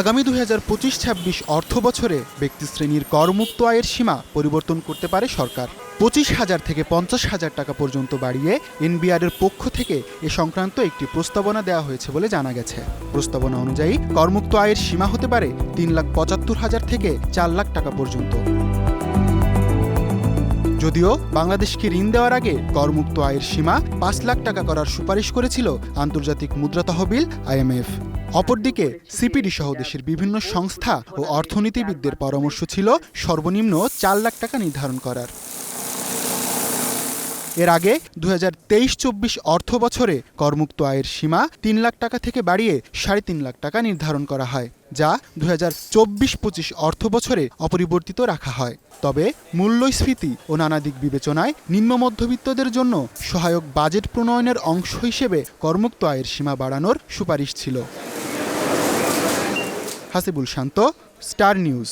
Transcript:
আগামী দুই হাজার পঁচিশ ছাব্বিশ অর্থ বছরে ব্যক্তি শ্রেণির করমুক্ত আয়ের সীমা পরিবর্তন করতে পারে সরকার। পঁচিশ হাজার থেকে পঞ্চাশ হাজার টাকা পর্যন্ত বাড়িয়ে এনবিআরের পক্ষ থেকে এ সংক্রান্ত একটি প্রস্তাবনা দেওয়া হয়েছে বলে জানা গেছে। প্রস্তাবনা অনুযায়ী, করমুক্ত আয়ের সীমা হতে পারে তিন লাখ পঁচাত্তর হাজার থেকে চার লাখ টাকা পর্যন্ত। যদিও বাংলাদেশকে ঋণ দেওয়ার আগে করমুক্ত আয়ের সীমা পাঁচ লাখ টাকা করার সুপারিশ করেছিল আন্তর্জাতিক মুদ্রা তহবিল আইএমএফ। অপরদিকে সিপিডি সহ দেশের বিভিন্ন সংস্থা ও অর্থনীতিবিদদের পরামর্শ ছিল সর্বনিম্ন চার লাখ টাকা নির্ধারণ করার। এর আগে দু হাজার তেইশ চব্বিশ অর্থ বছরে করমুক্ত আয়ের সীমা তিন লাখ টাকা থেকে বাড়িয়ে সাড়ে তিন লাখ টাকা নির্ধারণ করা হয়, যা দু হাজার চব্বিশ পঁচিশ অর্থ বছরে অপরিবর্তিত রাখা হয়। তবে মূল্যস্ফীতি ও নানা দিক বিবেচনায় নিম্ন মধ্যবিত্তদের জন্য সহায়ক বাজেট প্রণয়নের অংশ হিসেবে করমুক্ত আয়ের সীমা বাড়ানোর সুপারিশ ছিল। Hasibul Shanto, Star News.